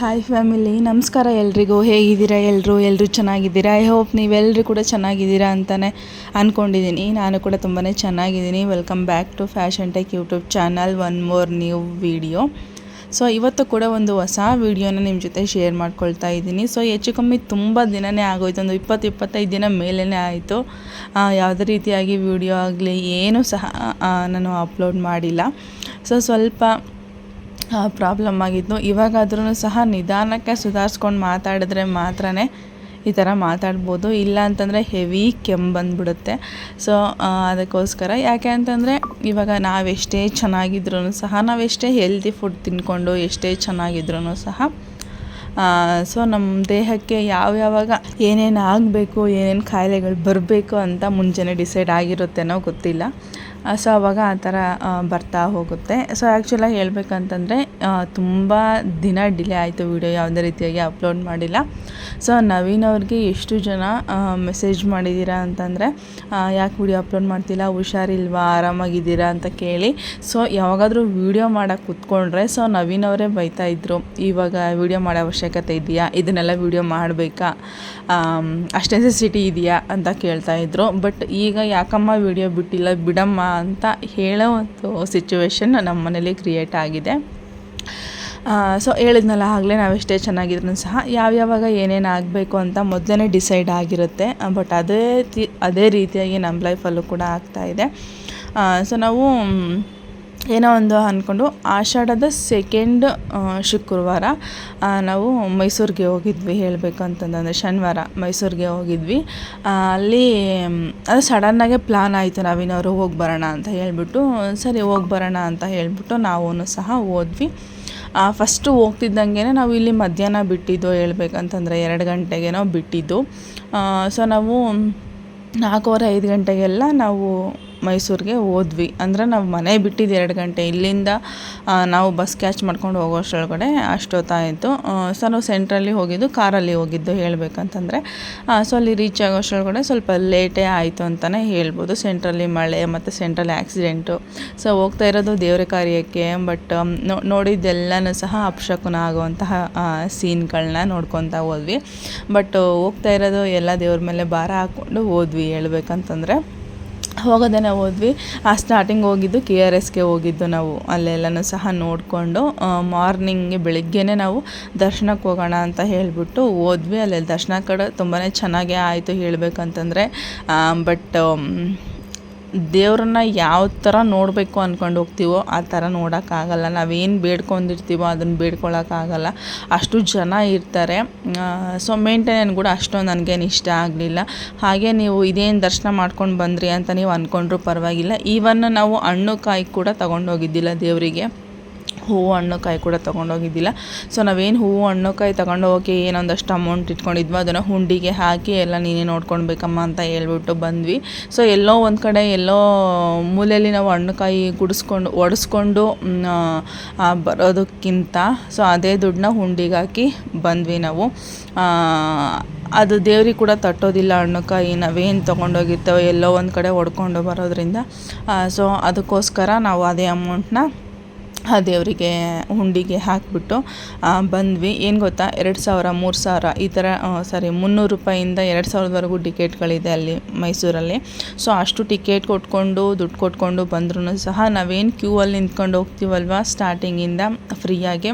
Hi family ನಮಸ್ಕಾರ ಎಲ್ರಿಗೂ. ಹೇಗಿದ್ದೀರಾ ಎಲ್ಲರೂ ಎಲ್ಲರೂ ಚೆನ್ನಾಗಿದ್ದೀರಾ? ಐ ಹೋಪ್ ನೀವೆಲ್ಲರೂ ಕೂಡ ಚೆನ್ನಾಗಿದ್ದೀರಾ ಅಂತಲೇ ಅಂದ್ಕೊಂಡಿದ್ದೀನಿ ನಾನು ಕೂಡ ತುಂಬಾ ಚೆನ್ನಾಗಿದ್ದೀನಿ. Welcome back to fashion tech YouTube channel one more new video so ಇವತ್ತು ಕೂಡ ಒಂದು ಹೊಸ ವೀಡಿಯೋನ ನಿಮ್ಮ ಜೊತೆ ಶೇರ್ ಮಾಡ್ಕೊಳ್ತಾ ಇದ್ದೀನಿ. ಸೊ ಹೆಚ್ಚು ಕಮ್ಮಿ ತುಂಬ ದಿನನೇ ಆಗೋಯ್ತು. ಒಂದು ಇಪ್ಪತ್ತು, ಇಪ್ಪತ್ತೈದು ದಿನ ಮೇಲೇ ಆಯಿತು. ಯಾವುದೇ ರೀತಿಯಾಗಿ ವಿಡಿಯೋ ಆಗಲಿ, ಏನೂ ಸಹ ನಾನು ಅಪ್ಲೋಡ್ ಮಾಡಿಲ್ಲ. ಸೊ ಸ್ವಲ್ಪ ಪ್ರಾಬ್ಲಮ್ ಆಗಿದ್ದು ಇವಾಗಾದ್ರೂ ಸಹ ನಿಧಾನಕ್ಕೆ ಸುಧಾರಿಸ್ಕೊಂಡು ಮಾತಾಡಿದ್ರೆ ಮಾತ್ರನೇ ಈ ಥರ ಮಾತಾಡ್ಬೋದು. ಇಲ್ಲ ಅಂತಂದರೆ ಹೆವಿ ಕೆಮ್ಮು ಬಂದುಬಿಡುತ್ತೆ. ಸೊ ಅದಕ್ಕೋಸ್ಕರ ಯಾಕೆ ಅಂತಂದರೆ ಇವಾಗ ನಾವೆಷ್ಟೇ ಚೆನ್ನಾಗಿದ್ರೂ ಸಹ, ನಾವೆಷ್ಟೇ ಹೆಲ್ದಿ ಫುಡ್ ತಿನ್ಕೊಂಡು ಎಷ್ಟೇ ಚೆನ್ನಾಗಿದ್ರೂ ಸಹ ಸೊ ನಮ್ಮ ದೇಹಕ್ಕೆ ಯಾವ್ಯಾವಾಗ ಏನೇನು ಆಗಬೇಕು, ಏನೇನು ಕಾಯಿಲೆಗಳು ಬರಬೇಕು ಅಂತ ಮುಂಚೆನೇ ಡಿಸೈಡ್ ಆಗಿರುತ್ತೇನೋ ಗೊತ್ತಿಲ್ಲ. ಸೊ ಅವಾಗ ಆ ಥರ ಬರ್ತಾ ಹೋಗುತ್ತೆ. ಸೊ ಆ್ಯಕ್ಚುಲಾಗಿ ಹೇಳ್ಬೇಕಂತಂದರೆ ತುಂಬ ದಿನ ಡಿಲೇ ಆಯಿತು ವಿಡಿಯೋ ಯಾವುದೇ ರೀತಿಯಾಗಿ ಅಪ್ಲೋಡ್ ಮಾಡಿಲ್ಲ. ಸೊ ನವೀನ್ ಅವ್ರಿಗೆ ಎಷ್ಟು ಜನ ಮೆಸೇಜ್ ಮಾಡಿದ್ದೀರಾ ಅಂತಂದರೆ ಯಾಕೆ ವಿಡಿಯೋ ಅಪ್ಲೋಡ್ ಮಾಡ್ತಿಲ್ಲ, ಹುಷಾರಿಲ್ವಾ, ಆರಾಮಾಗಿದ್ದೀರಾ ಅಂತ ಕೇಳಿ. ಸೊ ಯಾವಾಗಾದರೂ ವಿಡಿಯೋ ಮಾಡೋಕ್ಕೆ ಕೂತ್ಕೊಂಡ್ರೆ ಸೊ ನವೀನ್ ಅವರೇ ಬೈತಾ ಇದ್ದರು ಇವಾಗ ವೀಡಿಯೋ ಮಾಡೋ ಅವಶ್ಯಕತೆ ಇದೆಯಾ? ಇದನ್ನೆಲ್ಲ ವಿಡಿಯೋ ಮಾಡಬೇಕಾ? ಅಷ್ಟು ಇದೆಯಾ? ಅಂತ ಕೇಳ್ತಾ ಇದ್ರು. ಬಟ್ ಈಗ ಯಾಕಮ್ಮ ವೀಡಿಯೋ ಬಿಟ್ಟಿಲ್ಲ? ಬಿಡಮ್ಮ ಅಂತ ಹೇಳೋ ಒಂದು ಸಿಚುವೇಶನ್ ನಮ್ಮ ಮನೇಲಿ ಕ್ರಿಯೇಟ್ ಆಗಿದೆ. ಸೊ ಹೇಳಿದ್ನಲ್ಲ, ಆಗಲೇ ನಾವೆಷ್ಟೇ ಚೆನ್ನಾಗಿದ್ರು ಸಹ ಯಾವ್ಯಾವಾಗ ಏನೇನು ಆಗಬೇಕು ಅಂತ ಮೊದಲೇ ಡಿಸೈಡ್ ಆಗಿರುತ್ತೆ. ಬಟ್ ಅದೇ ಅದೇ ರೀತಿಯಾಗಿ ನಮ್ಮ ಲೈಫಲ್ಲೂ ಕೂಡ ಆಗ್ತಾ ಇದೆ. ಸೊ ನಾವು ಏನೋ ಒಂದು ಅಂದ್ಕೊಂಡು ಆಷಾಢದ ಸೆಕೆಂಡ್ ಶುಕ್ರವಾರ ನಾವು ಮೈಸೂರಿಗೆ ಹೋಗಿದ್ವಿ ಹೇಳಬೇಕು ಅಂತಂದರೆ ಶನಿವಾರ ಮೈಸೂರಿಗೆ ಹೋಗಿದ್ವಿ. ಅಲ್ಲಿ ಅದು ಸಡನ್ನಾಗೆ ಪ್ಲಾನ್ ಆಯಿತು ನಾವಿನವರು ಹೋಗಿ ಬರೋಣ ಅಂತ ಹೇಳಿಬಿಟ್ಟು, ಸರಿ ಹೋಗಿ ಬರೋಣ ಅಂತ ಹೇಳಿಬಿಟ್ಟು ನಾವು ಸಹ ಹೋದ್ವಿ. ಫಸ್ಟು ಹೋಗ್ತಿದ್ದಂಗೆ ನಾವು ಇಲ್ಲಿ ಮಧ್ಯಾಹ್ನ ಬಿಟ್ಟಿದ್ದು ಹೇಳ್ಬೇಕಂತಂದರೆ ಎರಡು ಗಂಟೆಗೇನೋ ಬಿಟ್ಟಿದ್ದು. ಸೊ ನಾವು ನಾಲ್ಕೂವರೆ ಐದು ಗಂಟೆಗೆಲ್ಲ ನಾವು ಮೈಸೂರಿಗೆ ಹೋದ್ವಿ. ಅಂದರೆ ನಾವು ಮನೆ ಬಿಟ್ಟಿದ್ದು ಎರಡು ಗಂಟೆ. ಇಲ್ಲಿಂದ ನಾವು ಬಸ್ ಕ್ಯಾಚ್ ಮಾಡ್ಕೊಂಡು ಹೋಗೋಷ್ಟರೊಳಗಡೆ ಅಷ್ಟೊತ್ತಾಯಿತು. ಸೊ ನಾವು ಸೆಂಟ್ರಲ್ಲಿ ಹೋಗಿದ್ದು, ಕಾರಲ್ಲಿ ಹೋಗಿದ್ದು ಹೇಳಬೇಕಂತಂದರೆ. ಸೊ ಅಲ್ಲಿ ರೀಚ್ ಆಗೋಷ್ಟರೊಳಗಡೆ ಸ್ವಲ್ಪ ಲೇಟೇ ಆಯಿತು ಅಂತಲೇ ಹೇಳ್ಬೋದು. ಸೆಂಟ್ರಲ್ಲಿ ಮಳೆ, ಮತ್ತು ಸೆಂಟ್ರಲ್ಲಿ ಆ್ಯಕ್ಸಿಡೆಂಟು ಸೊ ಹೋಗ್ತಾ ಇರೋದು ದೇವ್ರ ಕಾರ್ಯಕ್ಕೆ. ಬಟ್ ನೋಡಿದ್ದೆಲ್ಲನೂ ಸಹ ಅಪಶಕುನ ಆಗುವಂತಹ ಸೀನ್ಗಳನ್ನ ನೋಡ್ಕೊತಾ ಹೋದ್ವಿ. ಬಟ್ ಹೋಗ್ತಾ ಇರೋದು ಎಲ್ಲ ದೇವ್ರ ಮೇಲೆ ಭಾರ ಹಾಕ್ಕೊಂಡು ಹೋದ್ವಿ ಹೇಳ್ಬೇಕಂತಂದರೆ. ಹೋಗೋದೇನೆ ಹೋದ್ವಿ. ಆ ಸ್ಟಾರ್ಟಿಂಗ್ ಹೋಗಿದ್ದು ಕೆ ಆರ್ ಎಸ್ಗೆ ಹೋಗಿದ್ದು ನಾವು. ಅಲ್ಲೆಲ್ಲನೂ ಸಹ ನೋಡಿಕೊಂಡು ಮಾರ್ನಿಂಗ್ ಬೆಳಿಗ್ಗೆನೇ ನಾವು ದರ್ಶನಕ್ಕೆ ಹೋಗೋಣ ಅಂತ ಹೇಳಿಬಿಟ್ಟು ಹೋದ್ವಿ. ಅಲ್ಲೆಲ್ಲ ದರ್ಶನ ಕಡೆ ತುಂಬಾ ಚೆನ್ನಾಗೇ ಆಯಿತು ಹೇಳಬೇಕಂತಂದರೆ. ಬಟ್ ದೇವ್ರನ್ನ ಯಾವ ಥರ ನೋಡಬೇಕು ಅಂದ್ಕೊಂಡು ಹೋಗ್ತೀವೋ ಆ ಥರ ನೋಡೋಕ್ಕಾಗಲ್ಲ. ನಾವೇನು ಬೇಡ್ಕೊಂಡಿರ್ತೀವೋ ಅದನ್ನು ಬೇಡ್ಕೊಳ್ಳೋಕ್ಕಾಗಲ್ಲ ಅಷ್ಟು ಜನ ಇರ್ತಾರೆ. ಸೊ ಮೇಂಟೆನೆನ್ ಕೂಡ ಅಷ್ಟೊಂದು ನನಗೇನು ಇಷ್ಟ ಆಗಲಿಲ್ಲ. ಹಾಗೆ ನೀವು ಇದೇನು ದರ್ಶನ ಮಾಡ್ಕೊಂಡು ಬಂದ್ರಿ ಅಂತ ನೀವು ಅಂದ್ಕೊಂಡ್ರೂ ಪರವಾಗಿಲ್ಲ. ಈವನ್ ನಾವು ಹಣ್ಣು ಕಾಯಿ ಕೂಡ ತಗೊಂಡೋಗಿದ್ದಿಲ್ಲ ದೇವರಿಗೆ. ಹೂವು ಹಣ್ಣುಕಾಯಿ ಕೂಡ ತೊಗೊಂಡೋಗಿದ್ದಿಲ್ಲ. ಸೊ ನಾವೇನು ಹೂವು ಹಣ್ಣು ಕಾಯಿ ತಗೊಂಡು ಹೋಗಿ ಏನೊಂದಷ್ಟು ಅಮೌಂಟ್ ಇಟ್ಕೊಂಡಿದ್ವೋ ಅದನ್ನು ಹುಂಡಿಗೆ ಹಾಕಿ ಎಲ್ಲ ನೀನೇ ನೋಡ್ಕೊಳ್ಬೇಕಮ್ಮ ಅಂತ ಹೇಳ್ಬಿಟ್ಟು ಬಂದ್ವಿ. ಸೊ ಎಲ್ಲೋ ಒಂದು ಕಡೆ ಎಲ್ಲೋ ಮೂಲೆಯಲ್ಲಿ ನಾವು ಹಣ್ಣುಕಾಯಿ ಗುಡಿಸ್ಕೊಂಡು, ಒಡಿಸ್ಕೊಂಡು ಬರೋದಕ್ಕಿಂತ ಸೊ ಅದೇ ದುಡ್ಡನ್ನ ಹುಂಡಿಗೆ ಹಾಕಿ ಬಂದ್ವಿ ನಾವು. ಅದು ದೇವ್ರಿಗೆ ಕೂಡ ತಟ್ಟೋದಿಲ್ಲ ಹಣ್ಣುಕಾಯಿ ನಾವೇನು ತೊಗೊಂಡೋಗಿರ್ತೇವೆ, ಎಲ್ಲೋ ಒಂದು ಕಡೆ ಹೊಡ್ಕೊಂಡು ಬರೋದ್ರಿಂದ. ಸೊ ಅದಕ್ಕೋಸ್ಕರ ನಾವು ಅದೇ ಅಮೌಂಟ್ನ ಆ ದೇವರಿಗೆ ಹುಂಡಿಗೆ ಹಾಕಿಬಿಟ್ಟು ಬಂದ್ವಿ. ಏನು ಗೊತ್ತಾ? ಎರಡು ಸಾವಿರ, ಮೂರು ಸಾವಿರ ಈ ಥರ ಸಾರಿ ಮುನ್ನೂರು ರೂಪಾಯಿಂದ ಎರಡು ಸಾವಿರದವರೆಗೂ ಟಿಕೆಟ್ಗಳಿದೆ ಅಲ್ಲಿ ಮೈಸೂರಲ್ಲಿ. ಸೊ ಅಷ್ಟು ಟಿಕೆಟ್ ಕೊಟ್ಕೊಂಡು, ದುಡ್ಡು ಕೊಟ್ಕೊಂಡು ಬಂದ್ರೂ ಸಹ ನಾವೇನು ಕ್ಯೂ ಅಲ್ಲಿ ನಿಂತ್ಕೊಂಡು ಹೋಗ್ತೀವಲ್ವ ಸ್ಟಾರ್ಟಿಂಗಿಂದ ಫ್ರೀಯಾಗಿ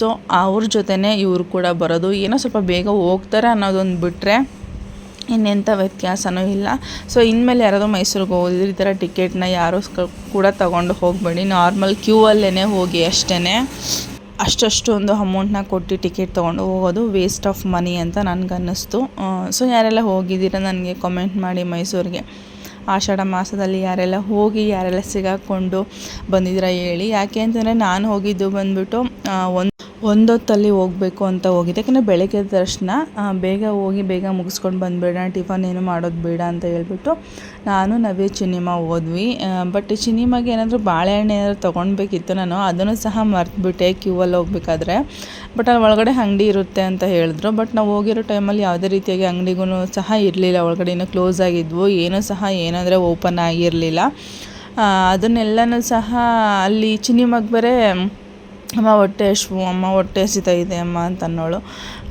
ಸೊ ಅವ್ರ ಜೊತೆನೇ ಇವರು ಕೂಡ ಬರೋದು. ಏನೋ ಸ್ವಲ್ಪ ಬೇಗ ಹೋಗ್ತಾರೆ ಅನ್ನೋದೊಂದು ಬಿಟ್ಟರೆ ಇನ್ನೆಂಥ ವ್ಯತ್ಯಾಸವೂ ಇಲ್ಲ. ಸೊ ಇನ್ಮೇಲೆ ಯಾರಾದರೂ ಮೈಸೂರಿಗೆ ಹೋದ್ರೆ ಈ ಥರ ಟಿಕೆಟ್ನ ಯಾರೂ ಕೂಡ ತಗೊಂಡು ಹೋಗಬೇಡಿ. ನಾರ್ಮಲ್ ಕ್ಯೂ ಅಲ್ಲೇ ಹೋಗಿ ಅಷ್ಟೇ ಅಷ್ಟಷ್ಟೊಂದು ಅಮೌಂಟ್ನ ಕೊಟ್ಟು ಟಿಕೆಟ್ ತೊಗೊಂಡು ಹೋಗೋದು ವೇಸ್ಟ್ ಆಫ್ ಮನಿ ಅಂತ ನನಗನ್ನಿಸ್ತು. ಸೊ, ಯಾರೆಲ್ಲ ಹೋಗಿದ್ದೀರಾ ನನಗೆ ಕಮೆಂಟ್ ಮಾಡಿ ಮೈಸೂರಿಗೆ. ಆಷಾಢ ಮಾಸದಲ್ಲಿ ಯಾರೆಲ್ಲ ಹೋಗಿ, ಯಾರೆಲ್ಲ ಸಿಗಾಕೊಂಡು ಬಂದಿದ್ದೀರಾ ಹೇಳಿ. ಯಾಕೆ ಅಂತಂದರೆ ನಾನು ಹೋಗಿದ್ದು ಬಂದುಬಿಟ್ಟು ಒಂದು ಒಂದೊತ್ತಲ್ಲಿ ಹೋಗಬೇಕು ಅಂತ ಹೋಗಿದ್ದೆ. ಯಾಕಂದರೆ ಬೆಳಗ್ಗೆ ತಕ್ಷಣ ಬೇಗ ಹೋಗಿ ಬೇಗ ಮುಗಿಸ್ಕೊಂಡು ಬಂದುಬೇಡ ಟಿಫನ್ ಏನು ಮಾಡೋದು ಬೇಡ ಅಂತ ಹೇಳ್ಬಿಟ್ಟು ನಾನು ನವ್ಯ ಚಿನಿಮಾ ಹೋದ್ವಿ. ಬಟ್ ಚಿನಿಮಾಗೆ ಏನಾದರೂ ಬಾಳೆಹಣ್ಣು ಏನಾದರೂ ತೊಗೊಳ್ಬೇಕಿತ್ತು ನಾನು, ಅದನ್ನು ಸಹ ಮರ್ತುಬಿಟ್ಟೆ ಕ್ಯೂವಲ್ಲಿ ಹೋಗ್ಬೇಕಾದ್ರೆ. ಬಟ್ ಅಲ್ಲಿ ಒಳಗಡೆ ಅಂಗಡಿ ಇರುತ್ತೆ ಅಂತ ಹೇಳಿದ್ರು. ಬಟ್ ನಾವು ಹೋಗಿರೋ ಟೈಮಲ್ಲಿ ಯಾವುದೇ ರೀತಿಯಾಗಿ ಅಂಗಡಿಗೂ ಸಹ ಇರಲಿಲ್ಲ. ಒಳಗಡೆ ಇನ್ನೂ ಕ್ಲೋಸ್ ಆಗಿದ್ವು. ಏನೂ ಸಹ ಏನಂದರೆ ಓಪನ್ ಆಗಿರಲಿಲ್ಲ. ಅದನ್ನೆಲ್ಲನೂ ಸಹ ಅಲ್ಲಿ ಚಿನಿಮಾಗೆ ಬೇರೆ ಅಮ್ಮ ಹೊಟ್ಟೆ ಹಸುವು ಅಮ್ಮ ಹೊಟ್ಟೆ ಹಸಿತಾ ಇದೆ ಅಮ್ಮ ಅಂತ ಅನ್ನೋಳು.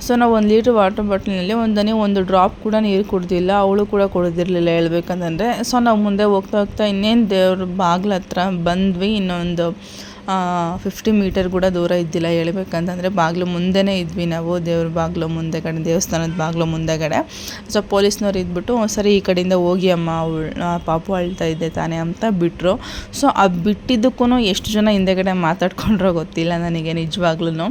ಸೊ ನಾವು ಒಂದು ಲೀಟ್ರ್ ವಾಟರ್ ಬಾಟ್ಲಿನಲ್ಲಿ ಒಂದನೇ ಒಂದು ಡ್ರಾಪ್ ಕೂಡ ನೀರು ಕುಡ್ದಿಲ್ಲ, ಅವಳು ಕೂಡ ಕುಡ್ದಿರಲಿಲ್ಲ ಹೇಳ್ಬೇಕಂತಂದರೆ. ಸೊ ನಾವು ಮುಂದೆ ಹೋಗ್ತಾ ಹೋಗ್ತಾ ಇನ್ನೇನು ದೇವ್ರ ಬಾಗ್ಲ ಹತ್ರ ಬಂದ್ವಿ, ಇನ್ನೊಂದು ಫಿಫ್ಟಿ ಮೀಟರ್ ಕೂಡ ದೂರ ಇದ್ದಿಲ್ಲ ಹೇಳ್ಬೇಕಂತಂದರೆ ಬಾಗಿಲು ಮುಂದೆನೇ ಇದ್ವಿ ನಾವು, ದೇವ್ರ ಬಾಗಿಲು ಮುಂದೆಗಡೆ ದೇವಸ್ಥಾನದ ಬಾಗಿಲು ಮುಂದೆಗಡೆ ಸೊ ಪೊಲೀಸ್ನವ್ರು ಇದ್ಬಿಟ್ಟು ಸರಿ, ಈ ಕಡೆಯಿಂದ ಹೋಗಿ ಅಮ್ಮ, ಅವಳು ಪಾಪು ಅಳ್ತಾ ಇದ್ದೆ ತಾನೇ ಅಂತ ಬಿಟ್ಟರು ಸೊ ಆ ಬಿಟ್ಟಿದ್ದಕ್ಕೂ ಎಷ್ಟು ಜನ ಹಿಂದೆಗಡೆ ಮಾತಾಡ್ಕೊಂಡ್ರೋ ಗೊತ್ತಿಲ್ಲ ನನಗೆ ನಿಜವಾಗ್ಲೂ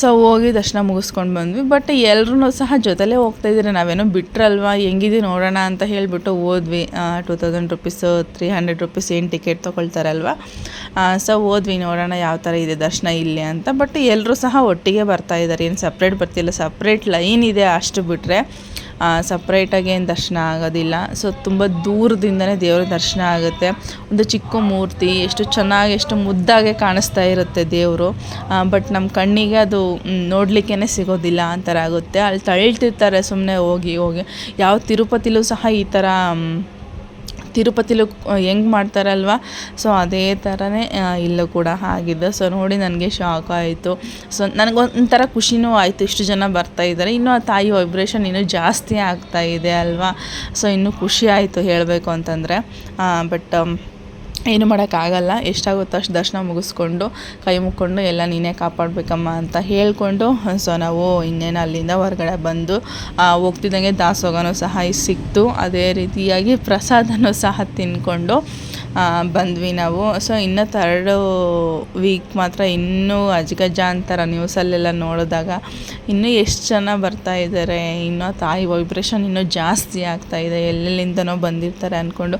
ಸೊ ಹೋಗಿ ದರ್ಶನ ಮುಗಿಸ್ಕೊಂಡು ಬಂದ್ವಿ. ಬಟ್ ಎಲ್ಲರೂ ಸಹ ಜೊತೆಲೇ ಹೋಗ್ತಾ ಇದ್ದೀರಿ. ನಾವೇನೋ ಬಿಟ್ರಲ್ವಾ? ಹೆಂಗಿದೆ ನೋಡೋಣ ಅಂತ ಹೇಳಿಬಿಟ್ಟು ಹೋದ್ವಿ. Two thousand rupees three hundred rupees ಏನು ಟಿಕೆಟ್ ತೊಗೊಳ್ತಾರಲ್ವ? ಸೊ ಹೋದ್ವಿ ನೋಡೋಣ ಯಾವ ಥರ ಇದೆ ದರ್ಶನ ಇಲ್ಲಿ ಅಂತ. ಬಟ್ ಎಲ್ಲರೂ ಸಹ ಒಟ್ಟಿಗೆ ಬರ್ತಾ ಇದ್ದಾರೆ. ಏನು ಸಪ್ರೇಟ್ ಬರ್ತಿಲ್ಲ. ಸಪ್ರೇಟ್ ಲೈನ್ ಇದೆ ಅಷ್ಟು ಬಿಟ್ಟರೆ ಸಪ್ರೇಟಾಗಿ ಏನು ದರ್ಶನ ಆಗೋದಿಲ್ಲ. ಸೊ ತುಂಬ ದೂರದಿಂದನೇ ದೇವರ ದರ್ಶನ ಆಗುತ್ತೆ. ಒಂದು ಚಿಕ್ಕ ಮೂರ್ತಿ, ಎಷ್ಟು ಚೆನ್ನಾಗಿ, ಎಷ್ಟು ಮುದ್ದಾಗೆ ಕಾಣಿಸ್ತಾ ಇರುತ್ತೆ ದೇವರು. ಬಟ್ ನಮ್ಮ ಕಣ್ಣಿಗೆ ಅದು ನೋಡಲಿಕ್ಕೇ ಸಿಗೋದಿಲ್ಲ ಆ ಥರ ಆಗುತ್ತೆ. ಅಲ್ಲಿ ತಳ್ತಿರ್ತಾರೆ ಸುಮ್ಮನೆ ಹೋಗಿ ಹೋಗಿ. ಯಾವ ತಿರುಪತಿಲೂ ಸಹ ಈ ಥರ ತಿರುಪತಿಲೂ ಹೆಂಗೆ ಮಾಡ್ತಾರಲ್ವ? ಸೊ ಅದೇ ಥರನೇ ಇಲ್ಲೂ ಕೂಡ ಆಗಿದ್ದು. ಸೊ ನೋಡಿ ನನಗೆ ಶಾಕ್ ಆಯಿತು. ಸೊ ನನಗೊಂಥರ ಖುಷಿನೂ ಆಯಿತು ಇಷ್ಟು ಜನ ಬರ್ತಾ ಇದ್ದಾರೆ. ಇನ್ನೂ ಆ ತಾಯಿ ವೈಬ್ರೇಷನ್ ಇನ್ನೂ ಜಾಸ್ತಿ ಆಗ್ತಾ ಇದೆ ಅಲ್ವಾ? ಸೊ ಇನ್ನೂ ಖುಷಿ ಆಯಿತು ಹೇಳಬೇಕು ಅಂತಂದರೆ. ಬಟ್ ಏನು ಮಾಡೋಕ್ಕಾಗಲ್ಲ, ಎಷ್ಟಾಗುತ್ತೋ ಅಷ್ಟು ದರ್ಶನ ಮುಗಿಸ್ಕೊಂಡು, ಕೈ ಮುಕ್ಕೊಂಡು ಎಲ್ಲ ನೀನೇ ಕಾಪಾಡಬೇಕಮ್ಮ ಅಂತ ಹೇಳಿಕೊಂಡು, ಸೊ ನಾವು ಇನ್ನೇನು ಅಲ್ಲಿಂದ ಹೊರಗಡೆ ಬಂದು ಹೋಗ್ತಿದ್ದಂಗೆ ದಾಸೋಗನೂ ಸಹ ಸಿಕ್ತು. ಅದೇ ರೀತಿಯಾಗಿ ಪ್ರಸಾದನೂ ಸಹ ತಿಂದ್ಕೊಂಡು ಬಂದ್ವಿ ನಾವು. ಸೊ ಇನ್ನು ತರ್ಡು ವೀಕ್ ಮಾತ್ರ ಇನ್ನೂ ಅಜ್ಗಜ ಅಂತಾರೆ ನ್ಯೂಸಲ್ಲೆಲ್ಲ ನೋಡಿದಾಗ ಇನ್ನೂ ಎಷ್ಟು ಜನ ಬರ್ತಾ ಇದ್ದಾರೆ ಇನ್ನೂ ತಾಯಿ ವೈಬ್ರೇಷನ್ ಇನ್ನೂ ಜಾಸ್ತಿ ಆಗ್ತಾ ಇದೆ, ಎಲ್ಲೆಲ್ಲಿಂದನೋ ಬಂದಿರ್ತಾರೆ ಅಂದ್ಕೊಂಡು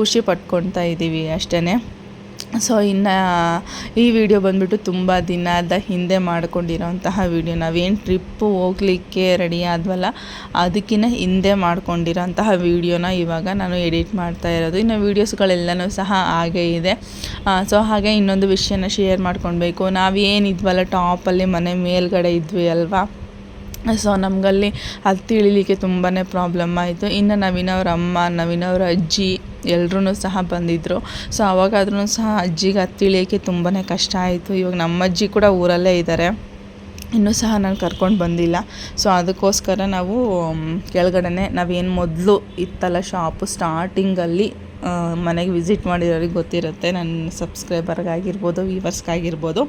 ಖುಷಿ ಪಟ್ಕೊಳ್ತಾ ಇದ್ದೀವಿ ಅಷ್ಟೇ ಸೊ ಇನ್ನು, ಈ ವಿಡಿಯೋ ಬಂದುಬಿಟ್ಟು ತುಂಬ ದಿನದ ಹಿಂದೆ ಮಾಡ್ಕೊಂಡಿರೋಂತಹ ವಿಡಿಯೋ ನಾವೇನು ಟ್ರಿಪ್ಪು ಹೋಗ್ಲಿಕ್ಕೆ ರೆಡಿ ಆದ್ವಲ್ಲ ಅದಕ್ಕಿಂತ ಹಿಂದೆ ಮಾಡ್ಕೊಂಡಿರೋಂತಹ ವಿಡಿಯೋನ ಇವಾಗ ನಾನು ಎಡಿಟ್ ಮಾಡ್ತಾ ಇರೋದು. ಇನ್ನು ವೀಡಿಯೋಸ್ಗಳೆಲ್ಲನೂ ಸಹ ಹಾಗೆ ಇದೆ. ಸೊ ಹಾಗೆ ಇನ್ನೊಂದು ವಿಷಯನ ಶೇರ್ ಮಾಡ್ಕೊಳ್ಬೇಕು ನಾವೇನಿದ್ವಲ್ಲ ಟಾಪಲ್ಲಿ ಮನೆ ಮೇಲ್ಗಡೆ ಇದ್ವಿ ಅಲ್ವಾ? ಸೊ ನಮಗಲ್ಲಿ ಅದು ತಿಳಿಲಿಕ್ಕೆ ತುಂಬಾ ಪ್ರಾಬ್ಲಮ್ ಆಯಿತು. ಇನ್ನು ನವೀನವ್ರ ಅಮ್ಮ ನವೀನವ್ರ ಅಜ್ಜಿ ಎಲ್ಲರೂ ಸಹ ಬಂದಿದ್ದರು ಸೊ ಅವಾಗಾದ್ರೂ ಸಹ ಅಜ್ಜಿಗೆ ಅದು ತಿಳಿಯೋಕ್ಕೆ ತುಂಬಾ ಕಷ್ಟ ಆಯಿತು. ಇವಾಗ ನಮ್ಮ ಅಜ್ಜಿ ಕೂಡ ಊರಲ್ಲೇ ಇದ್ದಾರೆ ಇನ್ನೂ ಸಹ ನಾನು ಕರ್ಕೊಂಡು ಬಂದಿಲ್ಲ. ಸೊ ಅದಕ್ಕೋಸ್ಕರ ನಾವು ಕೆಳಗಡೆನೆ ನಾವೇನು ಮೊದಲು ಇತ್ತಲ್ಲ ಶಾಪು ಸ್ಟಾರ್ಟಿಂಗಲ್ಲಿ ಮನೆಗೆ ವಿಸಿಟ್ ಮಾಡಿರೋರಿಗೆ ಗೊತ್ತಿರುತ್ತೆ. ನನ್ನ ಸಬ್ಸ್ಕ್ರೈಬರ್ಗಾಗಿರ್ಬೋದು ವ್ಯೂವರ್ಸ್ಗಾಗಿರ್ಬೋದು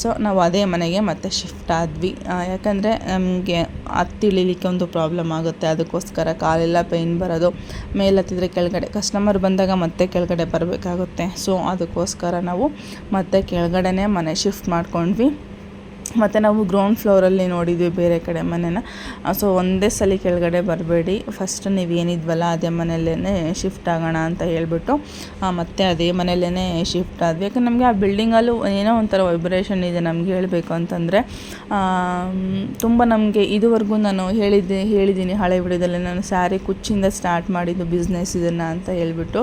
ಸೊ ನಾವು ಅದೇ ಮನೆಗೆ ಮತ್ತೆ ಶಿಫ್ಟ್ ಆದ್ವಿ. ಯಾಕಂದರೆ ನಮಗೆ ಹತ್ತಿ ಇಳಿಲಿಕ್ಕೆ ಒಂದು ಪ್ರಾಬ್ಲಮ್ ಆಗುತ್ತೆ. ಅದಕ್ಕೋಸ್ಕರ ಕಾಲೆಲ್ಲ ಪೈನ್ ಬರೋದು. ಮೇಲೆ ಹತ್ತಿದ್ರೆ ಕೆಳಗಡೆ ಕಸ್ಟಮರ್ ಬಂದಾಗ ಮತ್ತೆ ಕೆಳಗಡೆ ಬರಬೇಕಾಗುತ್ತೆ. ಸೊ ಅದಕ್ಕೋಸ್ಕರ ನಾವು ಮತ್ತೆ ಕೆಳಗಡೆನೇ ಮನೆ ಶಿಫ್ಟ್ ಮಾಡ್ಕೊಂಡ್ವಿ. ಮತ್ತು ನಾವು ಗ್ರೌಂಡ್ ಫ್ಲೋರಲ್ಲಿ ನೋಡಿದ್ವಿ ಬೇರೆ ಕಡೆ ಮನೇನ. ಸೊ ಒಂದೇ ಸಲ ಕೆಳಗಡೆ ಬರಬೇಡಿ. ಫಸ್ಟ್ ನೀವು ಏನಿದ್ವಲ್ಲ ಅದೇ ಮನೆಯಲ್ಲೇ ಶಿಫ್ಟ್ ಆಗೋಣ ಅಂತ ಹೇಳಿಬಿಟ್ಟು ಮತ್ತೆ ಅದೇ ಮನೆಯಲ್ಲೇ ಶಿಫ್ಟ್ ಆದ್ವಿ. ಯಾಕಂದ್ರೆ ನಮಗೆ ಆ ಬಿಲ್ಡಿಂಗಲ್ಲೂ ಏನೋ ಒಂಥರ ವೈಬ್ರೇಷನ್ ಇದೆ ನಮಗೆ ಹೇಳಬೇಕು ಅಂತಂದರೆ. ತುಂಬ ನಮಗೆ ಇದುವರೆಗೂ ನಾನು ಹೇಳಿದ್ದೆ ಹೇಳಿದ್ದೀನಿ ಹಳೆ ವಿಡಿಯೋದಲ್ಲಿ ನಾನು ಸ್ಯಾರಿ ಕುಚ್ಚಿಂದ ಸ್ಟಾರ್ಟ್ ಮಾಡಿದ್ದು ಬಿಸ್ನೆಸ್ ಇದನ್ನು ಅಂತ ಹೇಳ್ಬಿಟ್ಟು.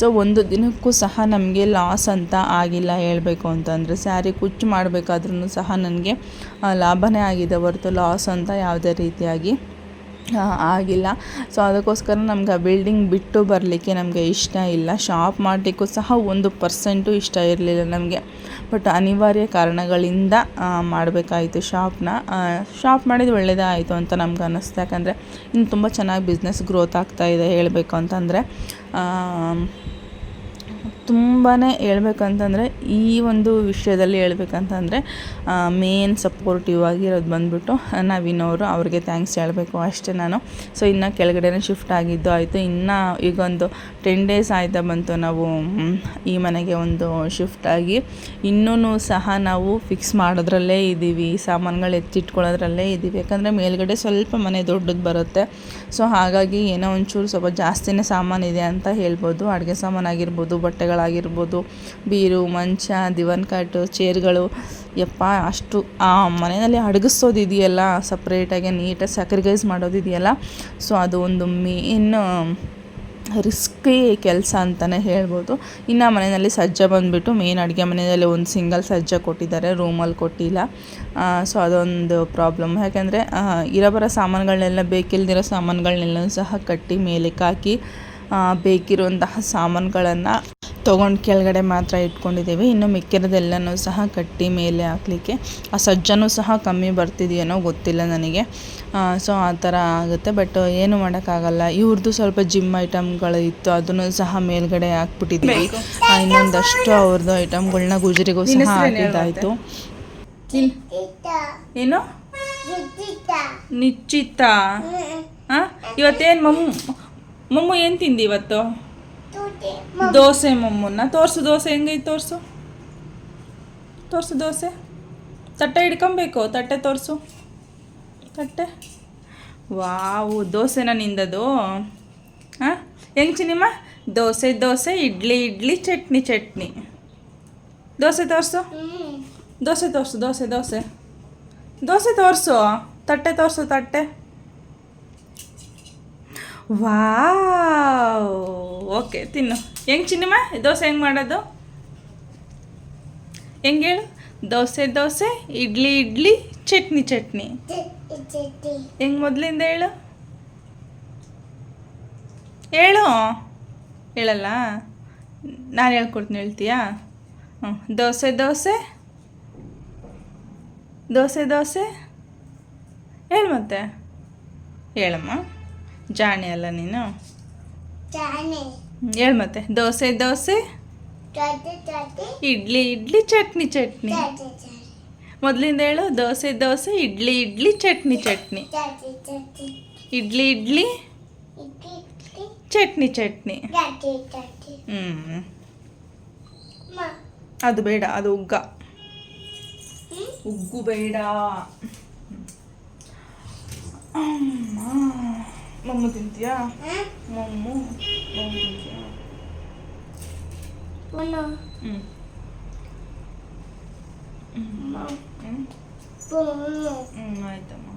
ಸೊ ಒಂದು ದಿನಕ್ಕೂ ಸಹ ನಮಗೆ ಲಾಸ್ ಅಂತ ಆಗಿಲ್ಲ ಹೇಳಬೇಕು ಅಂತಂದರೆ ಸ್ಯಾರಿ ಕುಚ್ಚು ಮಾಡಬೇಕಾದ್ರೂ ಸಹ ನನಗೆ ಲಾಭನೇ ಆಗಿದೆ ಹೊರತು ಲಾಸ್ ಅಂತ ಯಾವುದೇ ರೀತಿಯಾಗಿ ಆಗಿಲ್ಲ. ಸೊ ಅದಕ್ಕೋಸ್ಕರ ನಮ್ಗೆ ಆ ಬಿಲ್ಡಿಂಗ್ ಬಿಟ್ಟು ಬರಲಿಕ್ಕೆ ನಮಗೆ ಇಷ್ಟ ಇಲ್ಲ. ಶಾಪ್ ಮಾಡಲಿಕ್ಕೂ ಸಹ ಒಂದು ಪರ್ಸೆಂಟು ಇಷ್ಟ ಇರಲಿಲ್ಲ ನಮಗೆ. ಬಟ್ ಅನಿವಾರ್ಯ ಕಾರಣಗಳಿಂದ ಮಾಡಬೇಕಾಯಿತು ಶಾಪ್ನ ಶಾಪ್ ಮಾಡಿದ ಒಳ್ಳೆಯದೇ ಆಯಿತು ಅಂತ ನಮ್ಗೆ ಅನ್ನಿಸ್ತು. ಯಾಕಂದರೆ, ಇನ್ನು ತುಂಬ ಚೆನ್ನಾಗಿ ಬಿಸ್ನೆಸ್ ಗ್ರೋತ್ ಆಗ್ತಾಯಿದೆ ಹೇಳಬೇಕು ಅಂತಂದರೆ ತುಂಬಾ ಹೇಳ್ಬೇಕಂತಂದರೆ ಈ ಒಂದು ವಿಷಯದಲ್ಲಿ ಹೇಳ್ಬೇಕಂತಂದರೆ ಮೇನ್ ಸಪೋರ್ಟಿವ್ ಆಗಿರೋದು ಬಂದುಬಿಟ್ಟು ನವೀನ್ ಅವರು ಅವ್ರಿಗೆ ಥ್ಯಾಂಕ್ಸ್ ಹೇಳಬೇಕು ಅಷ್ಟೇ ನಾನು. ಸೊ ಇನ್ನು ಕೆಳಗಡೆನೇ ಶಿಫ್ಟ್ ಆಗಿದ್ದು ಆಯಿತು. ಇನ್ನು ಈಗ ಒಂದು ಟೆನ್ ಡೇಸ್ ಆಯ್ತಾ ಬಂತು ನಾವು ಈ ಮನೆಗೆ ಒಂದು ಶಿಫ್ಟ್ ಆಗಿ. ಇನ್ನೂ ಸಹ ನಾವು ಫಿಕ್ಸ್ ಮಾಡೋದ್ರಲ್ಲೇ ಇದ್ದೀವಿ. ಸಾಮಾನುಗಳು ಎತ್ತಿಟ್ಕೊಳ್ಳೋದ್ರಲ್ಲೇ ಇದ್ದೀವಿ. ಯಾಕಂದರೆ ಮೇಲ್ಗಡೆ ಸ್ವಲ್ಪ ಮನೆ ದೊಡ್ಡದು ಬರುತ್ತೆ. ಸೊ ಹಾಗಾಗಿ ಏನೋ ಒಂಚೂರು ಸ್ವಲ್ಪ ಜಾಸ್ತಿನೇ ಸಾಮಾನಿದೆ ಅಂತ ಹೇಳ್ಬೋದು. ಅಡುಗೆ ಸಾಮಾನು ಆಗಿರ್ಬೋದು, ಬಟ್ಟೆಗಳು ಆಗಿರ್ಬೋದು ಬೀರು, ಮಂಚ, ದಿವಾನ್ ಕಟ್ಟು ಚೇರ್ಗಳು. ಯಪ್ಪ, ಅಷ್ಟು ಆ ಮನೆಯಲ್ಲಿ ಅಡಗಿಸೋದಿದೆಯಲ್ಲ ಸಪ್ರೇಟಾಗಿ ನೀಟಾಗಿ ಸ್ಯಾಕ್ರಿಗೈಸ್ ಮಾಡೋದಿದೆಯಲ್ಲ ಸೊ ಅದು ಒಂದು ಮೇನ್ ರಿಸ್ಕಿ ಕೆಲಸ ಅಂತಲೇ ಹೇಳ್ಬೋದು. ಇನ್ನು ಮನೆಯಲ್ಲಿ ಸಜ್ಜ ಬಂದುಬಿಟ್ಟು ಮೇನ್ ಅಡುಗೆ ಮನೆಯಲ್ಲಿ ಒಂದು ಸಿಂಗಲ್ ಸಜ್ಜ ಕೊಟ್ಟಿದ್ದಾರೆ ರೂಮಲ್ಲಿ ಕೊಟ್ಟಿಲ್ಲ. ಸೊ ಅದೊಂದು ಪ್ರಾಬ್ಲಮ್ ಯಾಕೆಂದರೆ ಇರೋಬರೋ ಸಾಮಾನುಗಳನ್ನೆಲ್ಲ ಬೇಕಿಲ್ದಿರೋ ಸಾಮಾನುಗಳನ್ನೆಲ್ಲ ಸಹ ಕಟ್ಟಿ ಮೇಲಕ್ಕೆ ಹಾಕಿ ಬೇಕಿರುವಂತಹ ಸಾಮಾನುಗಳನ್ನು ತೊಗೊಂಡು ಕೆಳಗಡೆ ಮಾತ್ರ ಇಟ್ಕೊಂಡಿದ್ದೀವಿ. ಇನ್ನು ಮಿಕ್ಕಿರೋದೆಲ್ಲನೂ ಸಹ ಕಟ್ಟಿ ಮೇಲೆ ಹಾಕಲಿಕ್ಕೆ. ಆ ಸಜ್ಜನೂ ಸಹ ಕಮ್ಮಿ ಬರ್ತಿದೆಯೇನೋ ಗೊತ್ತಿಲ್ಲ ನನಗೆ. ಸೊ ಆ ಥರ ಆಗುತ್ತೆ. ಬಟ್ ಏನು ಮಾಡೋಕ್ಕಾಗಲ್ಲ. ಇವ್ರದ್ದು ಸ್ವಲ್ಪ ಜಿಮ್ ಐಟಮ್ಗಳು ಇತ್ತು. ಅದನ್ನು ಸಹ ಮೇಲ್ಗಡೆ ಹಾಕ್ಬಿಟ್ಟಿದ್ವಿ ಇನ್ನೊಂದಷ್ಟು ಅವ್ರದ್ದು ಐಟಮ್ಗಳನ್ನ ಗುಜರಿಗೂ ಸಹ ಹಾಕಿದ್ದಾಯಿತು. ಏನು? ನಿಶ್ಚಿತ. ಹಾಂ ಇವತ್ತೇನು ಮಮ್ಮು ಮಮ್ಮು ಏನು ತಿಂದಿ ಇವತ್ತು? ದೋಸೆ ಮಮ್ಮನ್ನ ತೋರ್ಸು ದೋಸೆ ಹೆಂಗೈತೆ ತೋರ್ಸು? ತೋರ್ಸು ದೋಸೆ. ತಟ್ಟೆ ಹಿಡ್ಕೊಬೇಕು ತಟ್ಟೆ ತೋರಿಸು. ತಟ್ಟೆ. ವಾವು ದೋಸೆನ ನಿಂದದು? ಹಾಂ? ಹೆಂಗ್ ಚಿನಿಮ್ಮ ದೋಸೆ ದೋಸೆ ಇಡ್ಲಿ ಇಡ್ಲಿ ಚಟ್ನಿ ಚಟ್ನಿ. ದೋಸೆ ತೋರಿಸು. ದೋಸೆ ತೋರಿಸು ದೋಸೆ ದೋಸೆ. ದೋಸೆ ತೋರಿಸು. ತಟ್ಟೆ ತೋರಿಸು ತಟ್ಟೆ. ವಾವ್. ಓಕೆ, ತಿನ್ನು. ಹೆಂಗೆ ಚಿನ್ನಮ್ಮ ದೋಸೆ ಹೆಂಗೆ ಮಾಡೋದು? ಹೆಂಗೆ ಹೇಳು? ದೋಸೆ ದೋಸೆ, ಇಡ್ಲಿ ಇಡ್ಲಿ, ಚಟ್ನಿ ಚಟ್ನಿ. ಹೆಂಗೆ ಮೊದಲಿಂದ ಹೇಳು? ಹೇಳು. ಹೇಳಲ್ಲ? ನಾನು ಹೇಳ್ಕೊಡ್ತೀನಿ, ಹೇಳ್ತೀಯಾ? ಹ್ಞೂ ದೋಸೆ ದೋಸೆ. ದೋಸೆ ದೋಸೆ. ಹೇಳು ಮತ್ತೆ. ಹೇಳಮ್ಮ. ಜಾಣೆ ಅಲ್ಲ ನೀನು? ಹೇಳು ಮತ್ತೆ. ದೋಸೆ ದೋಸೆ? ಇಡ್ಲಿ ಇಡ್ಲಿ ಚಟ್ನಿ ಚಟ್ನಿ. ಮೊದಲಿಂದ ಹೇಳು ದೋಸೆ ದೋಸೆ ಇಡ್ಲಿ ಇಡ್ಲಿ ಚಟ್ನಿ ಚಟ್ನಿ. ಇಡ್ಲಿ ಇಡ್ಲಿ ಚಟ್ನಿ ಚಟ್ನಿ. ಹ್ಞೂ ಅದು ಬೇಡ ಅದು ಉಗ್ಗ. ಉಗ್ಗು ಬೇಡ. ಅಮ್ಮ. ಮಮ್ಮು ತಿಂತೀಯಾ? ಮಮ್ಮು ಮಮ್ಮು ತಿಂತೀಯಾ? ಹ್ಞೂ ಆಯ್ತಮ್ಮ.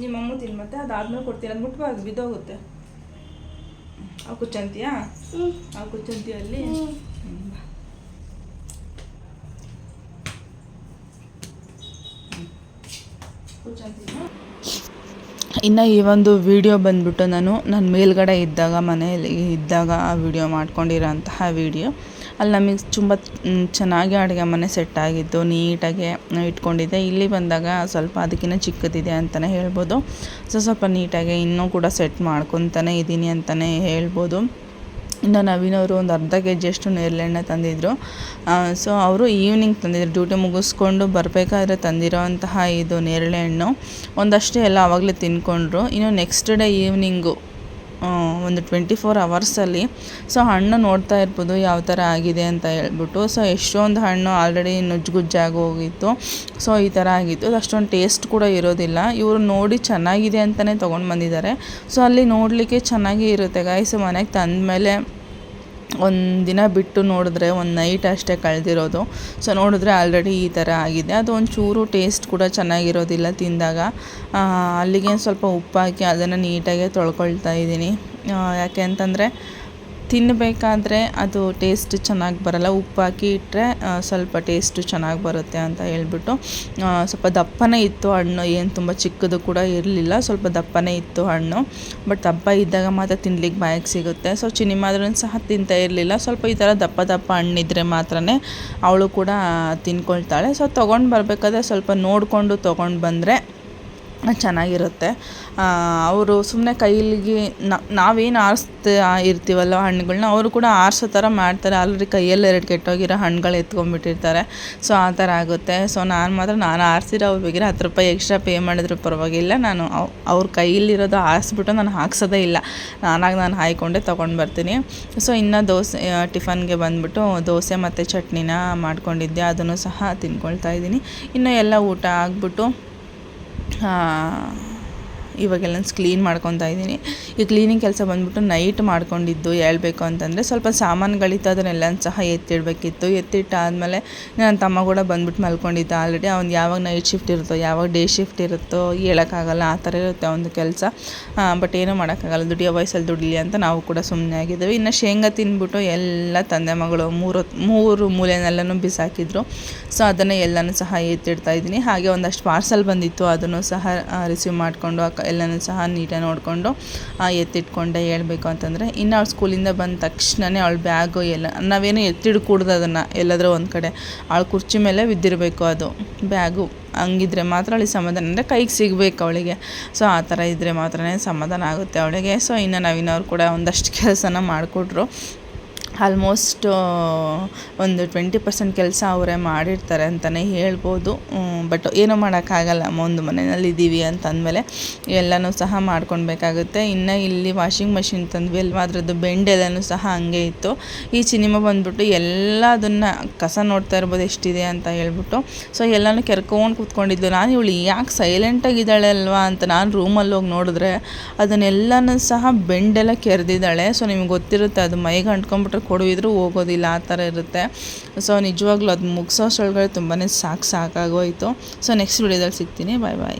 ನಿಮ್ಮ ಮಮ್ಮು ತಿನ್ ಮತ್ತೆ ಅದಾದ್ಮೇಲೆ ಕೊಡ್ತೀನಿ ಅದು ಮುಟ್ಬಾರ್ದು ಬಿದ್ದೋಗುತ್ತೆ. ಆ ಕುಚ್ಚಂತೀಯಾ? ಆ ಕುಚ್ಚಂತಿ ಅಲ್ಲಿ? ಹ್ಮ್, ಬಾ. ಕುಚ್ಚಂತಿನಾ? ಇನ್ನು ಈ ಒಂದು ವಿಡಿಯೋ ಬಂದ್ಬಿಟ್ಟು ನಾನು ನನ್ನ ಮೇಲ್ಗಡೆ ಇದ್ದಾಗ, ಮನೆಯಲ್ಲಿ ಇದ್ದಾಗ ಆ ವಿಡಿಯೋ ಮಾಡ್ಕೊಂಡಿರೋಂತಹ ವಿಡಿಯೋ. ಅಲ್ಲಿ ನಮಗೆ ತುಂಬ ಚೆನ್ನಾಗಿ ಅಡುಗೆ ಮನೆ ಸೆಟ್ ಆಗಿದ್ದು, ನೀಟಾಗಿ ಇಟ್ಕೊಂಡಿದ್ದೆ. ಇಲ್ಲಿ ಬಂದಾಗ ಸ್ವಲ್ಪ ಅದಕ್ಕಿಂತ ಚಿಕ್ಕದಿದೆ ಅಂತಲೇ ಹೇಳ್ಬೋದು. ಸೊ, ಸ್ವಲ್ಪ ನೀಟಾಗಿ ಇನ್ನೂ ಕೂಡ ಸೆಟ್ ಮಾಡ್ಕೊತಾನೆ ಇದ್ದೀನಿ ಅಂತಲೇ ಹೇಳ್ಬೋದು. ಇನ್ನು ನವೀನವರು ಒಂದು ಅರ್ಧ ಕೆ ಜಿಯಷ್ಟು ನೇರಳೆಣ್ಣೆ ತಂದಿದ್ದರು ಸೊ ಅವರು ಈವ್ನಿಂಗ್ ತಂದಿದ್ರು. ಡ್ಯೂಟಿ ಮುಗಿಸ್ಕೊಂಡು ಬರಬೇಕಾದ್ರೆ ತಂದಿರೋವಂತಹ ಇದು ನೇರಳೆ ಹಣ್ಣು ಒಂದಷ್ಟೇ ಎಲ್ಲ ಆವಾಗಲೇ ತಿನ್ಕೊಂಡ್ರು. ಇನ್ನು ನೆಕ್ಸ್ಟ್ ಡೇ ಈವ್ನಿಂಗು ಒಂದು ಟ್ವೆಂಟಿ ಫೋರ್ ಅವರ್ಸಲ್ಲಿ. ಸೊ, ಹಣ್ಣು ನೋಡ್ತಾ ಇರ್ಬೋದು ಯಾವ ಥರ ಆಗಿದೆ ಅಂತ ಹೇಳ್ಬಿಟ್ಟು. ಸೊ, ಎಷ್ಟೊಂದು ಹಣ್ಣು ಆಲ್ರೆಡಿ ನುಜ್ಜುಗುಜ್ಜಾಗಿ ಹೋಗಿತ್ತು. ಸೊ, ಈ ಥರ ಆಗಿತ್ತು. ಅಷ್ಟೊಂದು ಟೇಸ್ಟ್ ಕೂಡ ಇರೋದಿಲ್ಲ. ಇವರು ನೋಡಿ ಚೆನ್ನಾಗಿದೆ ಅಂತಲೇ ತೊಗೊಂಡು ಬಂದಿದ್ದಾರೆ. ಸೊ, ಅಲ್ಲಿ ನೋಡಲಿಕ್ಕೆ ಚೆನ್ನಾಗಿ ಇರುತ್ತೆ. ಗಾಯ್ಸ್ ಮನೆಗೆ ತಂದಮೇಲೆ ಒಂದು ದಿನ ಬಿಟ್ಟು ನೋಡಿದ್ರೆ, ಒಂದು ನೈಟ್ ಅಷ್ಟೇ ಕಳೆದಿರೋದು. ಸೊ ನೋಡಿದ್ರೆ ಆಲ್ರೆಡಿ ಈ ಥರ ಆಗಿದೆ. ಅದು ಒಂಚೂರು ಟೇಸ್ಟ್ ಕೂಡ ಚೆನ್ನಾಗಿರೋದಿಲ್ಲ ತಿಂದಾಗ. ಅಲ್ಲಿಗೆ ಸ್ವಲ್ಪ ಉಪ್ಪಾಕಿ ಅದನ್ನು ನೀಟಾಗೆ ತೊಳ್ಕೊಳ್ತಾ ಇದ್ದೀನಿ. ಯಾಕೆ ಅಂತಂದರೆ ತಿನ್ನಬೇಕಾದ್ರೆ ಅದು ಟೇಸ್ಟ್ ಚೆನ್ನಾಗಿ ಬರಲ್ಲ. ಉಪ್ಪು ಹಾಕಿ ಇಟ್ಟರೆ ಸ್ವಲ್ಪ ಟೇಸ್ಟು ಚೆನ್ನಾಗಿ ಬರುತ್ತೆ ಅಂತ ಹೇಳ್ಬಿಟ್ಟು ಸ್ವಲ್ಪ ದಪ್ಪನೇ ಇತ್ತು ಹಣ್ಣು. ಏನು ತುಂಬ ಚಿಕ್ಕದು ಕೂಡ ಇರಲಿಲ್ಲ. ಸ್ವಲ್ಪ ದಪ್ಪನೇ ಇತ್ತು ಹಣ್ಣು. ಬಟ್ ದಪ್ಪ ಇದ್ದಾಗ ಮಾತ್ರ ತಿನ್ಲಿಕ್ಕೆ ಬಾಯಿಗೆ ಸಿಗುತ್ತೆ. ಸೊ ಚಿನಿಮಾದ್ರೂ ಸಹ ತಿಂತಾ ಇರಲಿಲ್ಲ. ಸ್ವಲ್ಪ ಈ ಥರ ದಪ್ಪ ದಪ್ಪ ಹಣ್ಣಿದ್ರೆ ಮಾತ್ರ ಅವಳು ಕೂಡ ತಿನ್ಕೊಳ್ತಾಳೆ. ಸೊ, ತೊಗೊಂಡು ಬರಬೇಕಾದ್ರೆ ಸ್ವಲ್ಪ ನೋಡಿಕೊಂಡು ತೊಗೊಂಡು ಬಂದರೆ ಚೆನ್ನಾಗಿರುತ್ತೆ. ಅವರು ಸುಮ್ಮನೆ ಕೈಲಿಗೆ ನಾವೇನು ಆರಿಸ್ತಾ ಇರ್ತೀವಲ್ಲ ಹಣ್ಣುಗಳನ್ನ ಅವರು ಕೂಡ ಆರಿಸೋ ಥರ ಮಾಡ್ತಾರೆ. ಆಲ್ರೆಡಿ ಕೈಯಲ್ಲಿ ಎರಡು ಕೆಟ್ಟೋಗಿರೋ ಹಣ್ಣುಗಳು ಎತ್ಕೊಂಡ್ಬಿಟ್ಟಿರ್ತಾರೆ. ಸೊ, ಆ ಥರ ಆಗುತ್ತೆ. ಸೊ, ನಾನು ಮಾತ್ರ, ನಾನು ಆರಿಸಿರೋ ಅವ್ರು ಹತ್ತು ರೂಪಾಯಿ ಎಕ್ಸ್ಟ್ರಾ ಪೇ ಮಾಡಿದ್ರು ಪರವಾಗಿಲ್ಲ. ನಾನು ಅವ್- ಅವ್ರ ಕೈಯಲ್ಲಿರೋದು ಆರಿಸ್ಬಿಟ್ಟು ನಾನು ಹಾಕ್ಸೋದೇ ಇಲ್ಲ. ನಾನಾಗಿ ನಾನು ಹಾಯ್ಕೊಂಡೆ ತೊಗೊಂಡು ಬರ್ತೀನಿ. ಸೊ, ಇನ್ನು ದೋಸೆ ಟಿಫನ್ಗೆ ಬಂದ್ಬಿಟ್ಟು ದೋಸೆ ಮತ್ತು ಚಟ್ನಿನ ಮಾಡ್ಕೊಂಡಿದ್ದೆ. ಅದನ್ನು ಸಹ ತಿನ್ಕೊಳ್ತಾ ಇದ್ದೀನಿ. ಇನ್ನು ಎಲ್ಲ ಊಟ ಆಗ್ಬಿಟ್ಟು 啊。ಇವಾಗೆಲ್ಲ ಕ್ಲೀನ್ ಮಾಡ್ಕೊತಾ ಇದ್ದೀನಿ. ಈ ಕ್ಲೀನಿಂಗ್ ಕೆಲಸ ಬಂದ್ಬಿಟ್ಟು ನೈಟ್ ಮಾಡ್ಕೊಂಡಿದ್ದು, ಹೇಳಬೇಕು ಅಂತಂದರೆ ಸ್ವಲ್ಪ ಸಾಮಾನುಗಳಿತ್ತು ಅದನ್ನೆಲ್ಲ ಸಹ ಎತ್ತಿಡಬೇಕಿತ್ತು. ಎತ್ತಿಟ್ಟಾದಮೇಲೆ ನನ್ನ ತಮ್ಮ ಕೂಡ ಬಂದ್ಬಿಟ್ಟು ಮಲ್ಕೊಂಡಿದ್ದ ಆಲ್ರೆಡಿ ಅವ್ನು ಯಾವಾಗ ನೈಟ್ ಶಿಫ್ಟ್ ಇರುತ್ತೋ, ಯಾವಾಗ ಡೇ ಶಿಫ್ಟ್ ಇರುತ್ತೋ ಹೇಳೋಕ್ಕಾಗಲ್ಲ, ಆ ಥರ ಇರುತ್ತೆ ಒಂದು ಕೆಲಸ. ಬಟ್ ಏನೂ ಮಾಡೋಕ್ಕಾಗಲ್ಲ. ದುಡಿಯೋ ವಯಸ್ಸಲ್ಲಿ ದುಡಿಲಿ ಅಂತ ನಾವು ಕೂಡ ಸುಮ್ಮನೆ ಆಗಿದ್ದೇವೆ. ಇನ್ನು ಶೇಂಗಾ ತಿಂದ್ಬಿಟ್ಟು ಎಲ್ಲ ತಂದೆ ಮಗಳು ಮೂರು ಮೂರು ಮೂಲೆನೆಲ್ಲನೂ ಬಿಸಾಕಿದ್ರು. ಸೊ ಅದನ್ನು ಎಲ್ಲನೂ ಸಹ ಎತ್ತಿಡ್ತಾ ಇದ್ದೀನಿ. ಹಾಗೆ ಒಂದಷ್ಟು ಪಾರ್ಸಲ್ ಬಂದಿತ್ತು, ಅದನ್ನು ಸಹ ರಿಸೀವ್ ಮಾಡಿಕೊಂಡು ಎಲ್ಲನೂ ಸಹ ನೀಟಾಗಿ ನೋಡಿಕೊಂಡು ಎತ್ತಿಟ್ಕೊಂಡೆ ಹೇಳಬೇಕು ಅಂತಂದರೆ, ಇನ್ನು ಅವ್ಳು ಸ್ಕೂಲಿಂದ ಬಂದ ತಕ್ಷಣವೇ ಅವಳ ಬ್ಯಾಗು ಎಲ್ಲ, ನಾವೇನು ಎತ್ತಿಡ್ಕೂಡ್ದು ಅದನ್ನು ಎಲ್ಲಾದರೂ ಒಂದು ಕಡೆ. ಅವಳ ಕುರ್ಚಿ ಮೇಲೆ ಬಿದ್ದಿರಬೇಕು ಅದು ಬ್ಯಾಗು. ಹಂಗಿದ್ರೆ ಮಾತ್ರ ಅವಳಿಗೆ ಸಮಾಧಾನ, ಅಂದರೆ ಕೈಗೆ ಸಿಗಬೇಕು ಅವಳಿಗೆ. ಸೊ ಆ ಥರ ಇದ್ದರೆ ಮಾತ್ರನೇ ಸಮಾಧಾನ ಆಗುತ್ತೆ ಅವಳಿಗೆ. ಸೊ ಇನ್ನು ನವೀನವ್ರು ಕೂಡ ಒಂದಷ್ಟು ಕೆಲಸನ ಮಾಡಿಕೊಟ್ರು. ಆಲ್ಮೋಸ್ಟ್ ಒಂದು ಟ್ವೆಂಟಿ ಪರ್ಸೆಂಟ್ ಕೆಲಸ ಅವರೇ ಮಾಡಿರ್ತಾರೆ ಅಂತಲೇ ಹೇಳ್ಬೋದು. ಬಟ್ ಏನೂ ಮಾಡೋಕ್ಕಾಗಲ್ಲ. ಒಂದು ಮನೆಯಲ್ಲಿ ಇದ್ದೀವಿ ಅಂತಂದಮೇಲೆ ಎಲ್ಲನೂ ಸಹ ಮಾಡ್ಕೊಳ್ಬೇಕಾಗುತ್ತೆ. ಇನ್ನು ಇಲ್ಲಿ ವಾಷಿಂಗ್ ಮಷಿನ್ ತಂದ್ವಿ ಅಲ್ವಾ, ಅದರದ್ದು ಬೆಂಡೆಲ್ಲನೂ ಸಹ ಹಾಗೆ ಇತ್ತು. ಈ ಸಿನಿಮಾ ಬಂದ್ಬಿಟ್ಟು ಎಲ್ಲದನ್ನು ಕಸ ನೋಡ್ತಾ ಇರ್ಬೋದು ಎಷ್ಟಿದೆ ಅಂತ ಹೇಳ್ಬಿಟ್ಟು. ಸೊ, ಎಲ್ಲನೂ ಕೆರ್ಕೊಂಡು ಕೂತ್ಕೊಂಡಿದ್ದು ನಾನು ಇವಳು ಯಾಕೆ ಸೈಲೆಂಟಾಗಿದ್ದಾಳೆ ಅಲ್ವಾ ಅಂತ ನಾನು ರೂಮಲ್ಲಿ ಹೋಗಿ ನೋಡಿದ್ರೆ ಅದನ್ನೆಲ್ಲನೂ ಸಹ ಬೆಂಡೆಲ್ಲ ಕೆರೆದಿದ್ದಾಳೆ. ಸೊ, ನಿಮ್ಗೆ ಗೊತ್ತಿರುತ್ತೆ ಅದು ಮೈಗೆ ಅಂಟ್ಕೊಂಡ್ಬಿಟ್ರೆ ಕೊಡುವಿದ್ರೂ ಹೋಗೋದಿಲ್ಲ, ಆ ಥರ ಇರುತ್ತೆ. ಸೊ ನಿಜವಾಗ್ಲೂ ಅದು ಮುಗಿಸೋ ಅಷ್ಟರೊಳಗಡೆ ತುಂಬಾ ಸಾಕು ಸಾಕಾಗೋಯಿತು. ಸೊ ನೆಕ್ಸ್ಟ್ ವಿಡಿಯೋದಲ್ಲಿ ಸಿಗ್ತೀನಿ. ಬಾಯ್ ಬಾಯ್